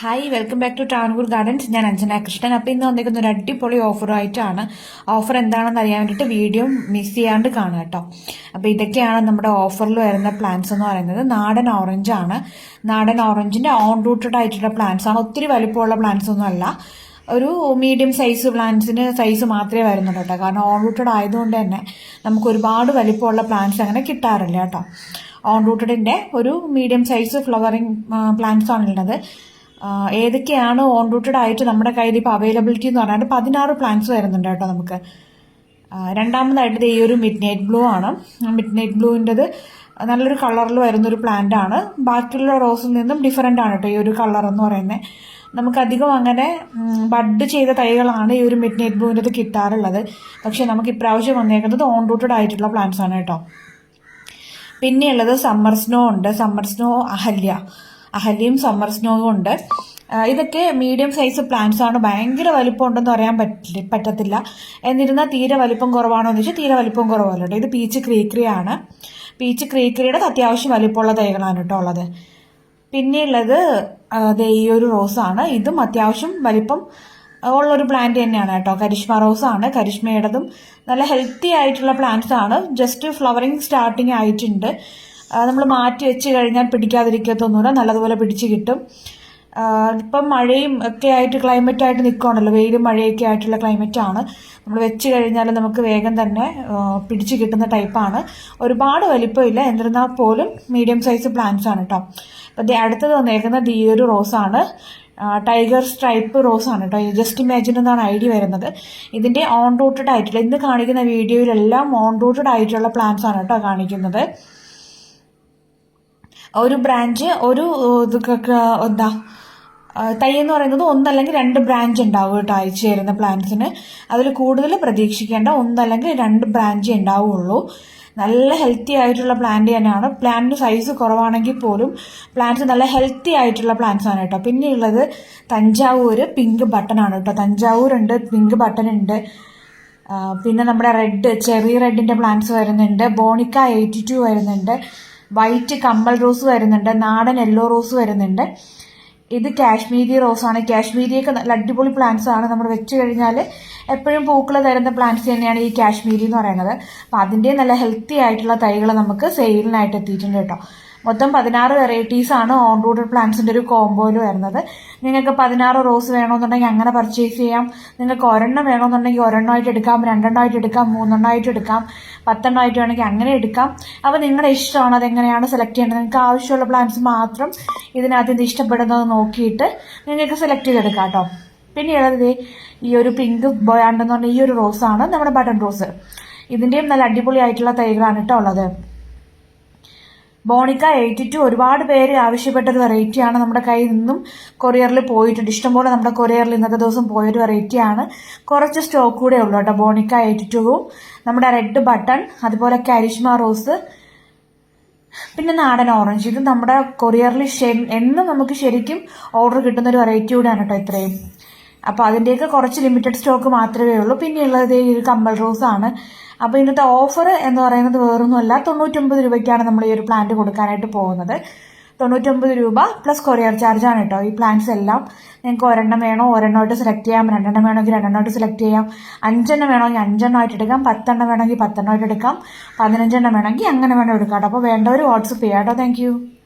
Hi welcome back to Tanpur gardens ഞാൻ അഞ്ജന കൃഷ്ണൻ. അപ്പോൾ ഇന്ന് വന്നിരിക്കുന്ന ഒരു അടിപൊളി ഓഫറുമായിട്ടാണ് ഓഫർ എന്താണെന്ന് അറിയാൻ വേണ്ടിയിട്ട് വീഡിയോ മിസ് ചെയ്യാണ്ട് കാണുക കേട്ടോ. അപ്പോൾ ഇതൊക്കെയാണ് നമ്മുടെ ഓഫറിൽ വരുന്ന പ്ലാന്റ്സ് എന്ന് പറയുന്നത്. നാടൻ ഓറഞ്ചാണ് നാടൻ ഓറഞ്ചിന്റെ ഓൺ റൂട്ടഡ് ആയിട്ടുള്ള പ്ലാന്റ്സ് ആണ്. ഒത്തിരി വലിപ്പമുള്ള പ്ലാന്റ്സ് ഒന്നും അല്ല. ഒരു മീഡിയം സൈസ് പ്ലാന്റ്സിന് സൈസ് മാത്രമേ വരുന്നുള്ളൂ കേട്ടോ. കാരണം ഓൺ റൂട്ടഡ് ആയതുകൊണ്ട് തന്നെ നമുക്ക് ഒരുപാട് വലിപ്പമുള്ള പ്ലാന്റ്സ് അങ്ങനെ കിട്ടാറില്ല കേട്ടോ. ഓൺ റൂട്ടഡിന്റെ ഒരു മീഡിയം സൈസ് ഫ്ലവറിങ് പ്ലാന്റ്സ് ആണുള്ളത്. ഏതൊക്കെയാണ് ഓൺ റൂട്ടഡ് ആയിട്ട് നമ്മുടെ കയ്യിൽ ഇപ്പോൾ അവൈലബിലിറ്റി എന്ന് പറഞ്ഞാൽ പതിനാറ് പ്ലാന്റ്സ് വരുന്നുണ്ട് കേട്ടോ നമുക്ക്. രണ്ടാമതായിട്ട് ഈ ഒരു മിഡ് നൈറ്റ് ബ്ലൂ ആണ് മിഡ് നൈറ്റ് ബ്ലൂവിന്റെത് നല്ലൊരു കളറിൽ വരുന്നൊരു പ്ലാന്റ് ആണ്. ബാക്കിയുള്ള റോസിൽ നിന്നും ഡിഫറെന്റ് ആണ് കേട്ടോ ഈ ഒരു കളർ എന്ന് പറയുന്നത് നമുക്കധികം അങ്ങനെ ബഡ് ചെയ്ത തൈകളാണ് ഈ ഒരു മിഡ് നൈറ്റ് ബ്ലൂവിന്റെത് കിട്ടാറുള്ളത്. പക്ഷേ നമുക്ക് ഇപ്രാവശ്യം വന്നേക്കുന്നത് ഓൺ റൂട്ടഡ് ആയിട്ടുള്ള പ്ലാന്റ്സ് ആണ് കേട്ടോ. പിന്നെയുള്ളത് സമ്മർ സ്നോ ഉണ്ട്. Summer snow Ahalya. അഹല്യയും സമ്മർ സ്നോയും ഉണ്ട് ഇതൊക്കെ മീഡിയം സൈസ് പ്ലാന്റ്സ് ആണ്. ഭയങ്കര വലിപ്പം ഉണ്ടെന്ന് പറയാൻ പറ്റില്ല പറ്റത്തില്ല. എന്നിരുന്നാൽ തീരെ വലിപ്പം കുറവാണോ എന്ന് വെച്ചാൽ തീരെ വലിപ്പം കുറവല്ല ഇത് പീച്ച് ക്രീക്രിയാണ് പീച്ച് ക്രീക്രിയുടെ അത്യാവശ്യം വലിപ്പമുള്ള തൈകളാണ് കേട്ടോ ഉള്ളത്. പിന്നെയുള്ളത് ഈ ഒരു റോസാണ് ഇതും അത്യാവശ്യം വലിപ്പം ഉള്ളൊരു പ്ലാന്റ് തന്നെയാണ് കേട്ടോ. കരിഷ്മ റോസാണ് കരിഷ്മയുടേതും നല്ല ഹെൽത്തി ആയിട്ടുള്ള പ്ലാന്റ്സ് ആണ്. ജസ്റ്റ് ഫ്ലവറിങ് സ്റ്റാർട്ടിങ് ആയിട്ടുണ്ട്. നമ്മൾ മാറ്റി വെച്ച് കഴിഞ്ഞാൽ പിടിക്കാതിരിക്കത്തൊന്നുമില്ല നല്ലതുപോലെ പിടിച്ച് കിട്ടും. ഇപ്പം മഴയും ഒക്കെ ആയിട്ട് ക്ലൈമറ്റ് ആയിട്ട് നിൽക്കുകയാണല്ലോ വെയിലും മഴയൊക്കെ ആയിട്ടുള്ള ക്ലൈമറ്റ് ആണ്. നമ്മൾ വെച്ച് കഴിഞ്ഞാൽ നമുക്ക് വേഗം തന്നെ പിടിച്ച് കിട്ടുന്ന ടൈപ്പാണ് ഒരുപാട് വലിപ്പമില്ല എന്നിരുന്നാൽ പോലും മീഡിയം സൈസ് പ്ലാന്റ്സ് ആണ് കേട്ടോ അപ്പം അടുത്തത് വന്നേക്കുന്നത് ഈ ഒരു റോസാണ് ടൈഗർ സ്ട്രൈപ്പ് റോസ് ആണ് കേട്ടോ ജസ്റ്റ് ഇമാജിൻ എന്നാണ് ഐഡിയ വരുന്നത്. ഇതിന്റെ ഓൺ റൂട്ടഡ് ആയിട്ടുള്ള ഇന്ന് കാണിക്കുന്ന വീഡിയോയിലെല്ലാം ഓൺ റൂട്ടഡ് ആയിട്ടുള്ള പ്ലാന്റ്സ് ആണ് കേട്ടോ കാണിക്കുന്നത്. ഒരു ബ്രാഞ്ച് ഒരു എന്താ തൈ എന്ന് പറയുന്നത് ഒന്നല്ലെങ്കിൽ രണ്ട് ബ്രാഞ്ച് ഉണ്ടാവും കേട്ടോ അയച്ചു തരുന്ന പ്ലാന്റ്സിന് അതിൽ കൂടുതൽ പ്രതീക്ഷിക്കേണ്ട ഒന്നല്ലെങ്കിൽ രണ്ട് ബ്രാഞ്ച് ഉണ്ടാവുള്ളൂ. നല്ല ഹെൽത്തി ആയിട്ടുള്ള പ്ലാന്റ് തന്നെയാണ്. പ്ലാന്റിന് സൈസ് കുറവാണെങ്കിൽ പോലും പ്ലാന്റ്സ് നല്ല ഹെൽത്തി ആയിട്ടുള്ള പ്ലാന്റ്സ് ആണ് കേട്ടോ. പിന്നെയുള്ളത് തഞ്ചാവൂർ പിങ്ക് ബട്ടൺ ആണ് കേട്ടോ. തഞ്ചാവൂർ ഉണ്ട് പിങ്ക് ബട്ടൺ ഉണ്ട് പിന്നെ നമ്മുടെ റെഡ് ചെറിയ റെഡിന്റെ പ്ലാന്റ്സ് വരുന്നുണ്ട്. ബോണിക്ക എയ്റ്റി ടു വരുന്നുണ്ട്. വൈറ്റ് കമ്മൽ റോസ് വരുന്നുണ്ട് നാടൻ യെല്ലോ റോസ് വരുന്നുണ്ട്. ഇത് കാശ്മീരി റോസാണ്. കാശ്മീരിയൊക്കെ നല്ല അടിപൊളി പ്ലാന്റ്സ് ആണ്. നമ്മൾ വെച്ച് കഴിഞ്ഞാൽ എപ്പോഴും പൂക്കൾ തരുന്ന പ്ലാന്റ്സ് തന്നെയാണ് ഈ കാശ്മീരി എന്ന് പറയുന്നത്. അപ്പോൾ അതിന്റെ നല്ല ഹെൽത്തി ആയിട്ടുള്ള തൈകൾ നമുക്ക് സെയിലിനായിട്ട് എത്തിയിട്ടുണ്ട് കേട്ടോ. മൊത്തം പതിനാറ് വെറൈറ്റീസ് ആണ് ഓൺ റൂട്ടഡ് പ്ലാന്റ്സിന്റെ ഒരു കോംബോയിൽ വരുന്നത്. നിങ്ങൾക്ക് പതിനാറ് റോസ് വേണമെന്നുണ്ടെങ്കിൽ അങ്ങനെ പർച്ചേസ് ചെയ്യാം. നിങ്ങൾക്ക് ഒരെണ്ണം വേണമെന്നുണ്ടെങ്കിൽ ഒരെണ്ണമായിട്ട് എടുക്കാം രണ്ടെണ്ണമായിട്ട് എടുക്കാം മൂന്നെണ്ണമായിട്ട് എടുക്കാം പത്തെണ്ണമായിട്ട് വേണമെങ്കിൽ അങ്ങനെ എടുക്കാം. അപ്പോൾ നിങ്ങളുടെ ഇഷ്ടമാണ് അതെങ്ങനെയാണ് സെലക്ട് ചെയ്യേണ്ടത്? നിങ്ങൾക്ക് ആവശ്യമുള്ള പ്ലാന്റ്സ് മാത്രം ഇതിനകത്ത് ഇത് ഇഷ്ടപ്പെടുന്നത് നോക്കിയിട്ട് നിങ്ങൾക്ക് സെലക്ട് ചെയ്തെടുക്കാം കേട്ടോ. പിന്നെയുള്ളത് ഈ ഒരു പിങ്ക് ബോയാണ്ടെന്ന് പറഞ്ഞ ഈ ഒരു റോസാണ് നമ്മുടെ ബട്ടൺ റോസ് ഇതിന്റെയും നല്ല അടിപൊളിയായിട്ടുള്ള തൈകളാണ് കേട്ടോ ഉള്ളത്. ബോണിക്ക എയ്റ്റി ടു ഒരുപാട് പേര് ആവശ്യപ്പെട്ട ഒരു വെറൈറ്റിയാണ് നമ്മുടെ കയ്യിൽ നിന്നും കൊറിയറിൽ പോയിട്ടുണ്ട്. ഇഷ്ടംപോലെ നമ്മുടെ കൊറിയറിൽ ഇന്നത്തെ ദിവസം പോയൊരു വെറൈറ്റിയാണ് കുറച്ച് സ്റ്റോക്ക് കൂടെ ഉള്ളൂ കേട്ടോ ബോണിക്ക എയ്റ്റി ടുവും നമ്മുടെ റെഡ് ബട്ടൺ അതുപോലെ കാരിഷ്മ റോസ് പിന്നെ നാടൻ ഓറഞ്ച് ഇത് നമ്മുടെ കൊറിയറിൽ എന്നും നമുക്ക് ശരിക്കും ഓർഡർ കിട്ടുന്ന ഒരു വെറൈറ്റി കൂടെയാണ് കേട്ടോ ഇത്രയും. അപ്പോൾ അതിന്റെയൊക്കെ കുറച്ച് ലിമിറ്റഡ് സ്റ്റോക്ക് മാത്രമേ ഉള്ളൂ. പിന്നെയുള്ളത് ഈ ഒരു കമ്പൽ റോസ് ആണ്. അപ്പോൾ ഇന്നത്തെ ഓഫർ എന്ന് പറയുന്നത് വേറൊന്നുമല്ല. തൊണ്ണൂറ്റൊമ്പത് രൂപയ്ക്കാണ് നമ്മൾ ഈ ഒരു പ്ലാന്റ് കൊടുക്കാനായിട്ട് പോകുന്നത്. തൊണ്ണൂറ്റൊമ്പത് രൂപ പ്ലസ് കൊറിയർ ചാർജാണ് കേട്ടോ. ഈ പ്ലാന്റ്സ് എല്ലാം നിങ്ങൾക്ക് ഒരെണ്ണം വേണോ? ഒരെണ്ണമായിട്ട് സെലക്ട് ചെയ്യാം. രണ്ടെണ്ണം വേണമെങ്കിൽ രണ്ടെണ്ണമായിട്ട് സെലക്ട് ചെയ്യാം. അഞ്ചെണ്ണം വേണമെങ്കിൽ അഞ്ചെണ്ണമായിട്ട് എടുക്കാം. പത്തെണ്ണം വേണമെങ്കിൽ പത്തെണ്ണമായിട്ട് എടുക്കാം. പതിനഞ്ചെണ്ണം വേണമെങ്കിൽ അങ്ങനെ വേണം എടുക്കാം കേട്ടോ അപ്പോൾ വേണ്ടവർ വാട്സപ്പ് ചെയ്യാം കേട്ടോ. താങ്ക്